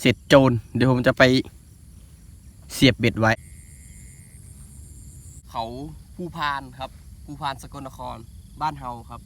เสร็จโจรเดี๋ยวผมจะไปเสียบเบ็ดไว้ เขาภูพานครับภูพานสกลนครบ้านเฮาครับ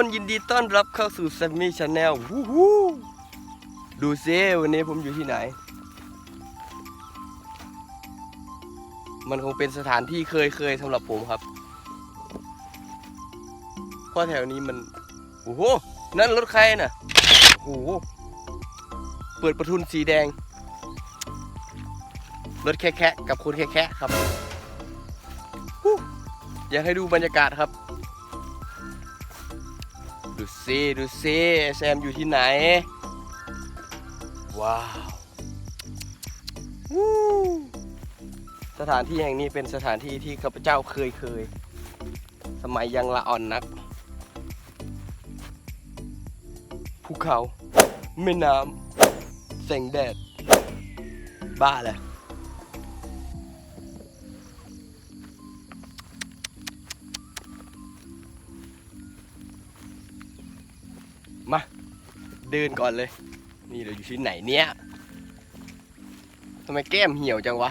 คนยินดีต้อนรับเข้าสู่ s ซมมี่ชาแนลวู้ฮู้ดูซิวันนี้ผมอยู่ที่ไหน มันคงเป็นสถานที่เคยเคยสำหรับผมครับ เพราะแถวนี้มัน โอ้โห นั่นรถใครน่ะ โอ้โห เปิดประทุนสีแดง รถแคะๆกับคนแคะๆครับ อยากให้ดูบรรยากาศครับ ดูซิดูซิแซมอยู่ที่ไหน ว้าวสถานที่แห่งนี้เป็นสถานที่ที่ข้าพเจ้าเคยเคย สมัยยังละอ่อนนัก ภูเขา แม่น้ำแสงแดด บ้าเลย เดินก่อนเลย นี่เราอยู่ที่ไหนเนี่ยทำไมแก้มเหี่ยวจังวะ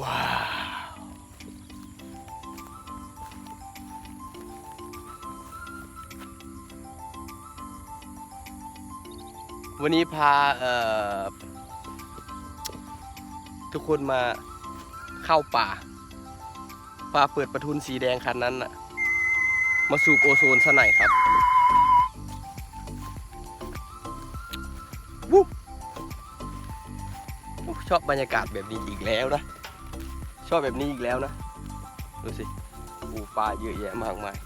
ว้าว วันนี้พาเอ่อทุกคนมาเข้าป่าพาเปิดประทุนสีแดงคันนั้นน่ะ มาสูบโอโซนซะหน่อยครับ ชอบบรรยากาศแบบนี้อีกแล้วนะ ชอบแบบนี้อีกแล้วนะ ดูสิปูปลาเยอะแยะมากมาย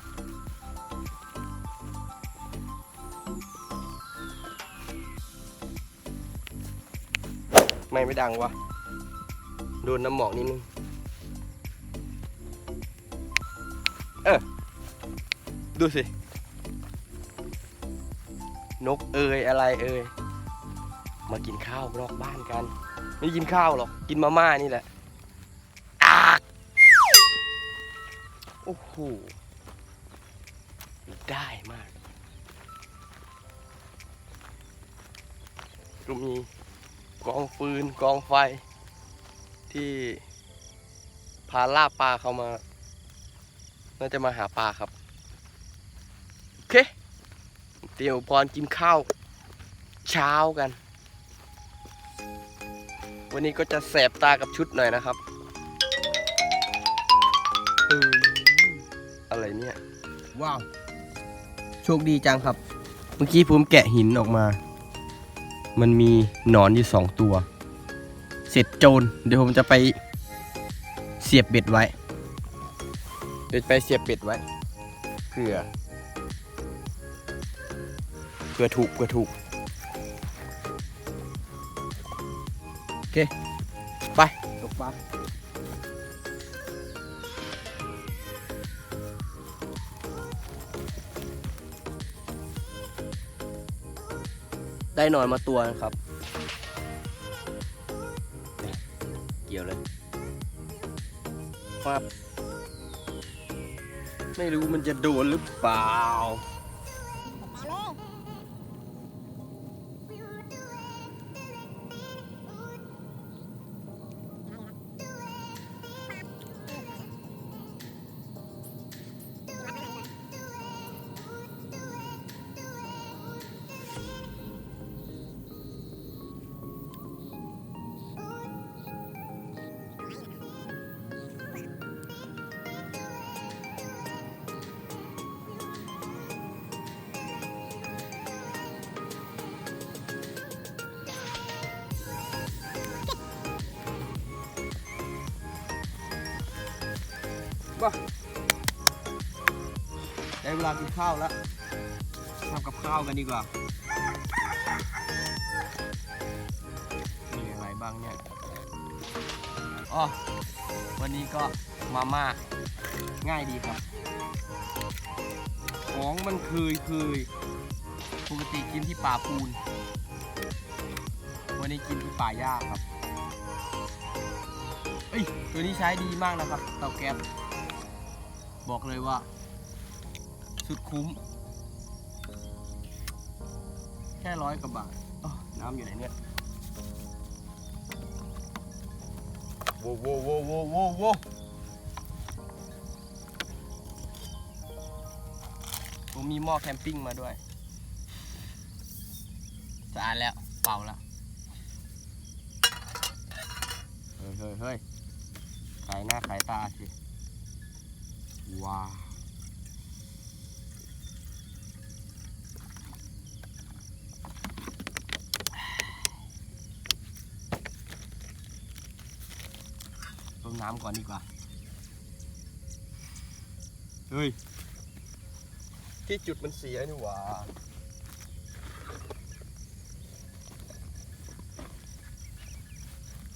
ไม่ไม่ดังวะโดนน้ำหมอกนิดนึง เออ ดูสิ นกเอยอะไรเอยมากินข้าวนอกบ้านกัน ไม่กินข้าวหรอกกินมาม่านี่แหละอากโอ้โหได้มากก็มีกองฟืนกองไฟ ที่พาล่าปลาเข้ามา น่าจะมาหาปลาครับ โอเค เดี๋ยวพรกินข้าว เช้ากัน วันนี้ก็จะแสบตากับชุดหน่อยนะครับเฮ้ยอะไรเนี่ย ว้าว โชคดีจังครับ เมื่อกี้ผมแกะหินออกมา มันมีหนอนอยู่สองตัว เสร็จโจร เดี๋ยวผมจะไปเสียบเบ็ดไว้ เดี๋ยวไปเสียบเบ็ดไว้เผื่อเผื่อถูกเผื่อถูก เค ไป ตกปลาได้หนอนมาตัวนะครับ เกี่ยวเลยปั๊บไม่รู้มันจะโดนหรือเปล่า ว้าได้เวลากินข้าวแล้วทำกับข้าวกันดีกว่า มีอะไรบ้างเนี่ยอ๋อวันนี้ก็มาม่าง่ายดีครับ ของมันเคยเคยปกติกินที่ป่าปูน วันนี้กินที่ป่าหญ้าครับ เอ้ย ตัวนี้ใช้ดีมากนะครับ เตาแก๊ส บอกเลยว่า สุดคุ้ม แค่ร้อยกว่าบาทน้ำอยู่ไหนเนี่ยโว้โวโว้โว้โว้โว้ผมมีหม้อแคมปิ้งมาด้วยสะอาดแล้ว เป่าแล้ว เฮ้ยเฮ้ยเฮ้ยขายหน้าขายตาสิ ว้าวต้มน้ำก่อนดีกว่า เฮ้ย ที่จุดมันเสียนี่หว่า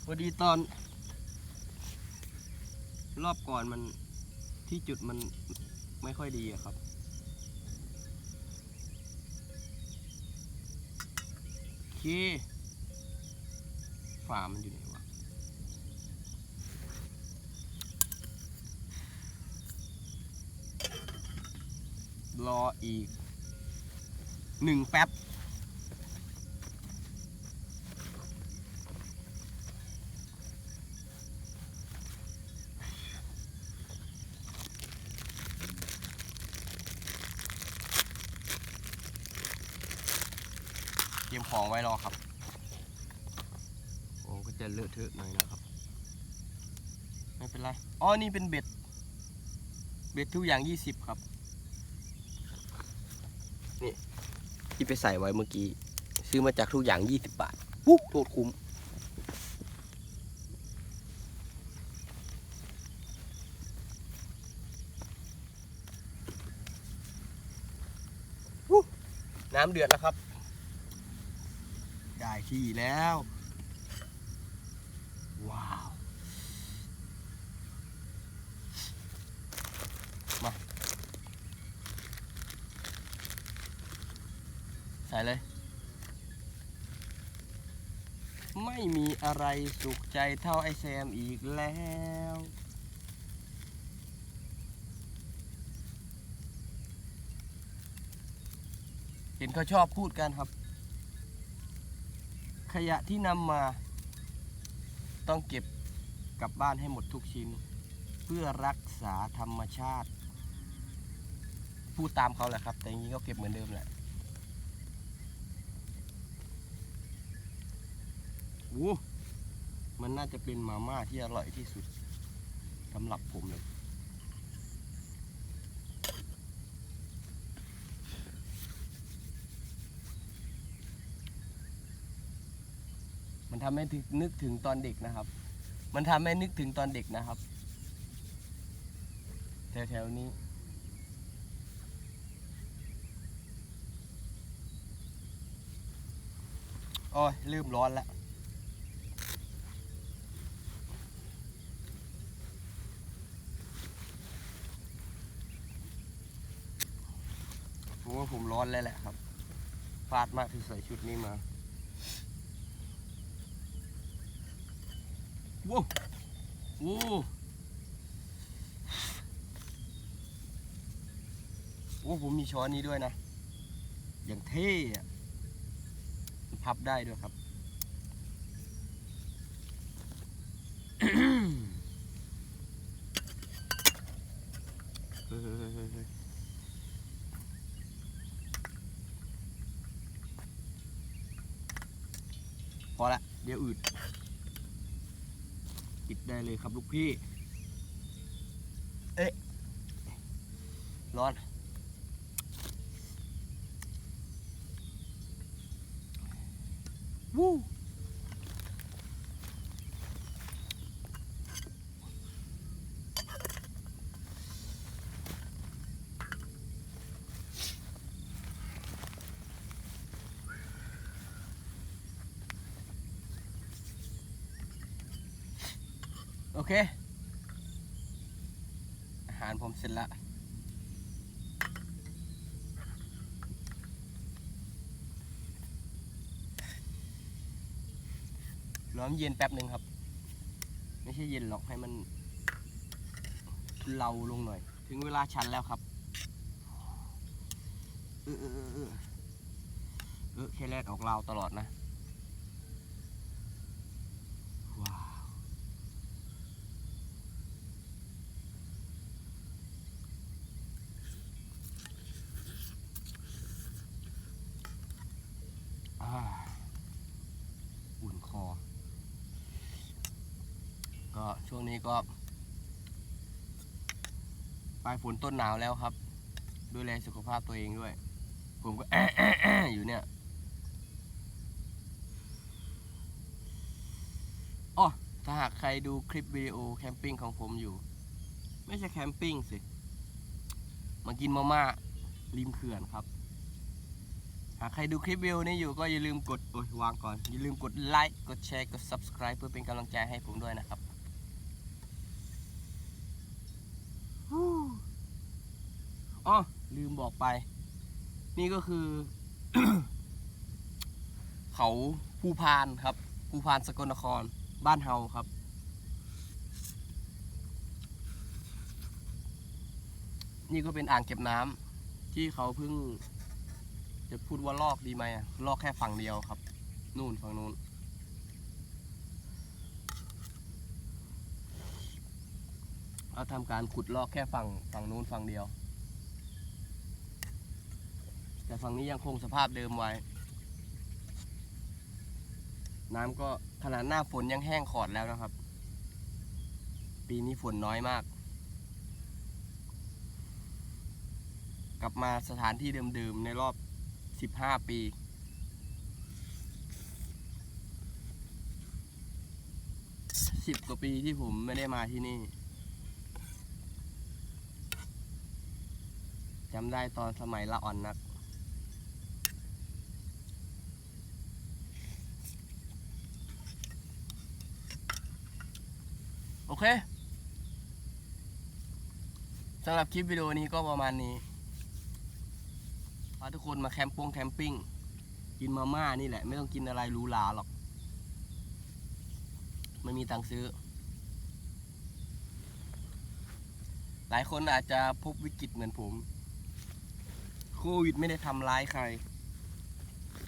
พอดีตอน รอบก่อนมัน ที่จุดมันไม่ค่อยดีอะครับ โอเค ฝามันอยู่ไหนวะ รออีกหนึ่งแป๊บ เตรียมของไว้รอครับโอ้ก็จะเลอะเทอะหน่อยนะครับ ไม่เป็นไร อ๋อ นี่เป็นเบ็ด เบ็ดทุกอย่าง 20 ครับ นี่ที่ไปใส่ไว้เมื่อกี้ ซื้อมาจากทุกอย่าง 20 บาทปุ๊บโคตรคุ้มวู้น้ำเดือดแล้วครับ ได้ที่แล้ว ว้าว มา ใส่เลย ไม่มีอะไรสุขใจเท่าไอแซมอีกแล้วเห็นเขาชอบพูดกันครับ ขยะที่นำมา ต้องเก็บกลับบ้านให้หมดทุกชิ้น เพื่อรักษาธรรมชาติ พูดตามเขาแหละครับ แต่อย่างนี้ก็เก็บเหมือนเดิมแหละโอ้มันน่าจะเป็นมาม่าที่อร่อยที่สุดสำหรับผมเลย มันทำให้นึกถึงตอนเด็กนะครับ มันทำให้นึกถึงตอนเด็กนะครับ แถวๆนี้ โอ้ยลืมร้อนแล้วผมว่าผมร้อนแล้วแหละครับพลาดมากที่ใส่ชุดนี้มา ว้าวโอ้โอ้ผมมีช้อนนี้ด้วยนะ อย่างเท่อะพับได้ด้วยครับ พอละ เดี๋ยวอืด ปิดได้เลยครับลูกพี่ เอ๊ะ ร้อน วู้ เค อาหารผมเสร็จละรอนเย็นแป๊บหนึ่งครับ ไม่ใช่เย็นหรอกให้มันทุเลาลงหน่อย ถึงเวลาชันแล้วครับ เออเออเออเออแค่แรกออกลาวตลอดนะ ว้าว อ่า อุ่นคอ ก็ ช่วงนี้ก็ปลายฝนต้นหนาวแล้วครับ ดูแลสุขภาพตัวเองด้วย ผมก็แอะแอะแอะอยู่เนี่ยอ๋อถ้าหากใครดูคลิปวิดีโอแคมปิ้งของผมอยู่ ไม่ใช่แคมปิ้งสิ มากินมาม่าริมเขื่อนครับ หากใครดูคลิปวิดีโอนี้อยู่ก็อย่าลืมกด โอ้ยวางก่อน อย่าลืมกดไลค์ กดแชร์ กด subscribe เพื่อเป็นกำลังใจให้ผมด้วยนะครับ อ๋อลืมบอกไป นี่ก็คือ เขาภูพานครับภูพานสกลนคร บ้านเฮาครับ นี่ก็เป็นอ่างเก็บน้ำที่เขาเพิ่ง จะพูดว่าลอกดีไหมอะลอกแค่ฝั่งเดียวครับ นู่นฝั่งนู้นเอาทำการขุดลอกแค่ฝั่งฝั่งนู้นฝั่งเดียว ฝั่งนี้ยังคงสภาพเดิมไว้ น้ำก็ขนาดหน้าฝนยังแห้งขอดแล้วนะครับ ปีนี้ฝนน้อยมาก กลับมาสถานที่เดิมๆในรอบสิบห้าปีสิบกว่าปีที่ผมไม่ได้มาที่นี่จำได้ตอนสมัยละอ่อนนัก เคสำหรับคลิปวิดีโอนี้ก็ประมาณนี้พาทุกคนมาแคมป์ปงแคมปิ้ง กินมาม่านี่แหละ ไม่ต้องกินอะไรหรูหราหรอก ไม่มีตังค์ซื้อ หลายคนอาจจะพบวิกฤตเหมือนผม โควิดไม่ได้ทำร้ายใคร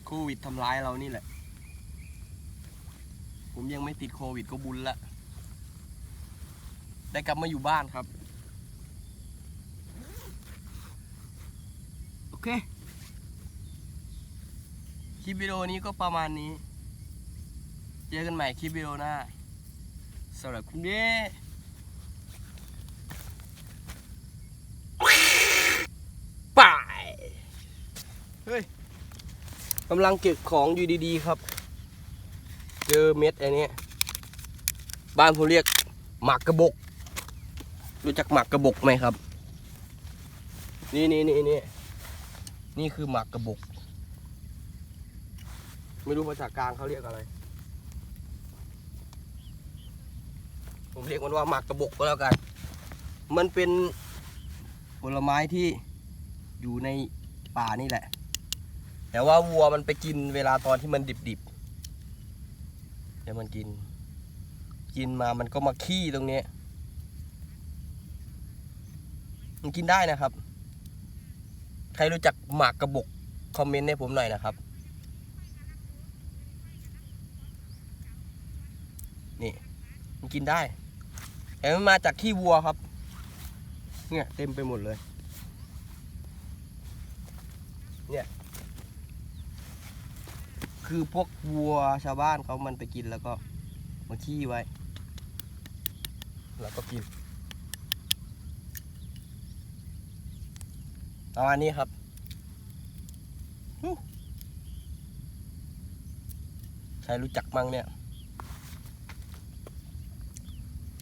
โควิดทำร้ายเรานี่แหละ ผมยังไม่ติดโควิดก็บุญละ ได้กลับมาอยู่บ้านครับ โอเค คลิปวิดีโอนี้ก็ประมาณนี้ เจอกันใหม่คลิปวิดีโอหน้าสำหรับคลิปนี้ไปเฮ้ยกำลังเก็บของอยู่ดีๆครับ เจอเม็ดอันนี้บ้านผมเรียกหมากกระบก รู้จักหมากกระบกไหมครับ นี่นี่นี่นี่นี่คือหมากกระบก ไม่รู้ภาษากลางเขาเรียกอะไร ผมเรียกมันว่าหมากกระบกก็แล้วกัน มันเป็นผลไม้ที่อยู่ในป่านี่แหละ แต่ว่าวัวมันไปกินเวลาตอนที่มันดิบๆเดี๋ยวมันกิน กินมามันก็มาขี้ตรงนี้ มันกินได้นะครับ ใครรู้จักหมากกระบกคอมเมนต์ให้ผมหน่อยนะครับ นี่ มันกินได้แต่มันมาจากขี้วัวครับ เนี่ยเต็มไปหมดเลย เนี่ย คือพวกวัวชาวบ้านเขามันไปกินแล้วก็มาขี้ไว้ แล้วก็กิน ประมาณนี้ครับใครรู้จักมั่งเนี่ย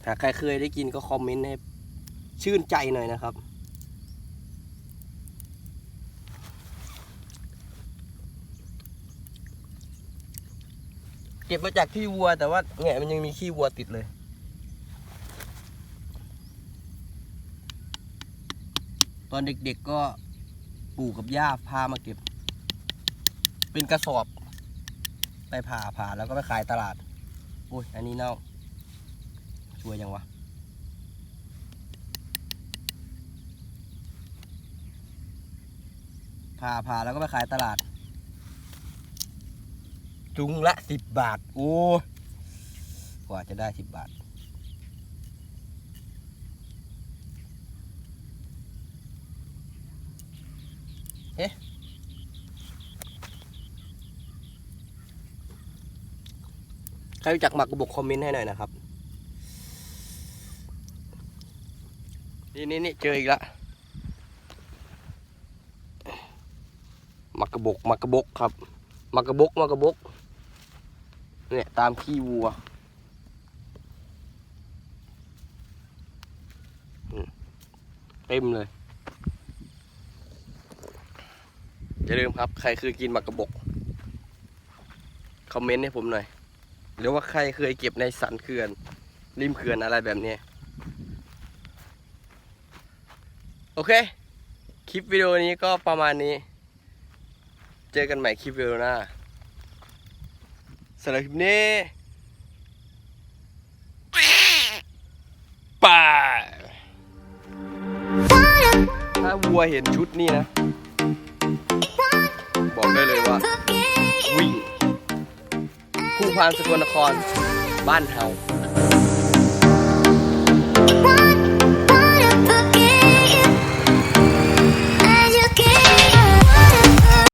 ถ้าใครเคยได้กินก็คอมเมนต์ให้ชื่นใจหน่อยนะครับ เก็บมาจากขี้วัวแต่ว่าเนี่มันยังมีขี้วัวติดเลยตอนเด็กๆก็ ปู่กับย่าพามาเก็บ เป็นกระสอบ ไปผ่าผ่าแล้วก็ไปขายตลาดโอ้ยอันนี้เน่าช่วยยังวะผ่าผ่าแล้วก็ไปขายตลาด จุงละสิบบาท โอ้กว่าจะได้สิบบาท เอ๊ะใครรู้จักหมักกระบอกคอมเมนต์ให้หน่อยนะครับ นี่นี่นี่เจออีกละหมักกระบอกหมักกระบอกครับหมักกระบอกหมักกระบอกเนี่ยตามขี้วัวเต็มเลย อย่าลืมครับ ใครเคือกินหมักกระบอกคอมเมนต์ให้ผมหน่อย หรือว่าใครเคยเก็บในสันเขื่อน ริมเขื่อนอะไรแบบนี้ โอเค คลิปวิดีโอนี้ก็ประมาณนี้ เจอกันใหม่คลิปวิดีโอหน้าสำหรับคลิปนี้ป่าถ้าวัวเห็นชุดนี้นะ พานสกลนครบ้านเฮา